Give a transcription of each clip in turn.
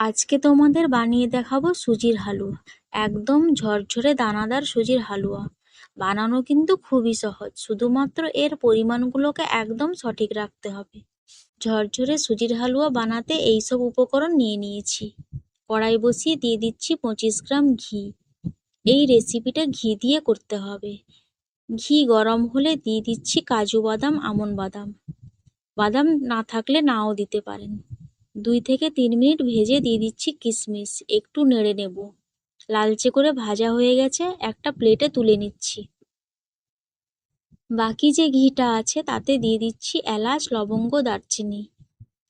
আজকে তোমাদের বানিয়ে দেখাবো সুজির হালুয়া। একদম ঝরঝরে দানাদার সুজির হালুয়া। বানানো কিন্তু খুবই সহজ, শুধুমাত্র এর পরিমাণগুলোকে একদম সঠিক রাখতে হবে। ঝরঝরে সুজির হালুয়া বানাতে এইসব উপকরণ নিয়ে নিয়েছি। কড়াই বসিয়ে দিয়ে দিচ্ছি পঁচিশ গ্রাম ঘি। এই রেসিপিটা ঘি দিয়ে করতে হবে। ঘি গরম হলে দিয়ে দিচ্ছি কাজু বাদাম, আমন বাদাম। বাদাম না থাকলে নাও দিতে পারেন। দুই থেকে তিন মিনিট ভেজে দিয়ে দিচ্ছি কিশমিশ একটু নেড়ে নেব। লালচে করে ভাজা হয়ে গেছে, একটা প্লেটে তুলে নিচ্ছি। বাকি যে ঘিটা আছে, তাতে দিয়ে দিচ্ছি এলাচ, লবঙ্গ, দারচিনি।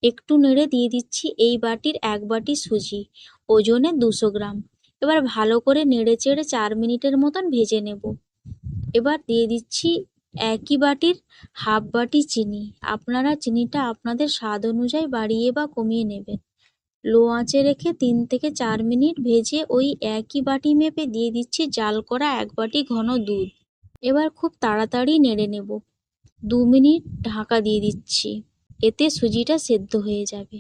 একটু নেড়ে দিয়ে দিচ্ছি এই বাটির এক বাটি সুজি, ওজনে দুশো গ্রাম। এবার ভালো করে নেড়ে চেড়ে চার মিনিটের মতন ভেজে নেব। এবার দিয়ে দিচ্ছি একই বাটির হাফ বাটি চিনি। আপনারা চিনিটা আপনাদের স্বাদ অনুযায়ী বাড়িয়ে বা কমিয়ে নেবেন। লো আঁচে রেখে তিন থেকে চার মিনিট ভেজে ওই একই বাটি মেপে দিয়ে দিচ্ছি জাল করা এক বাটি ঘন দুধ। এবার খুব তাড়াতাড়ি নেড়ে নেব। দু মিনিট ঢাকা দিয়ে দিচ্ছি। এতে সুজিটা সেদ্ধ হয়ে যাবে।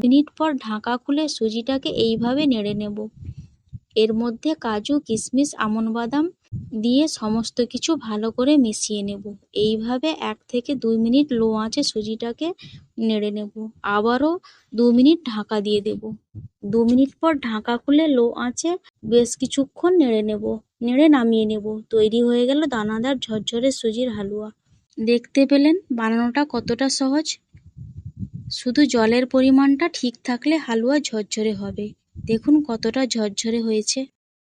মিনিট পর ঢাকা খুলে সুজিটাকে এইভাবে নেড়ে নেব। এর মধ্যে কাজু কিশমিশ আমন বাদাম দিয়ে সমস্ত কিছু ভালো করে মিশিয়ে নেব। এইভাবে এক থেকে দুই মিনিট লো আঁচে সুজিটাকে নেড়ে নেব। আবারও দু মিনিট ঢাকা দিয়ে দেব। দু মিনিট পর ঢাকা খুলে লো আঁচে বেশ কিছুক্ষণ নেড়ে নেব। নেড়ে নামিয়ে নেব। তৈরি হয়ে গেল দানাদার ঝরঝরে সুজির হালুয়া। দেখতে পেলেন বানানোটা কতটা সহজ। শুধু জলের পরিমাণটা ঠিক থাকলে হালুয়া ঝরঝরে হবে। দেখুন কতটা ঝরঝরে হয়েছে।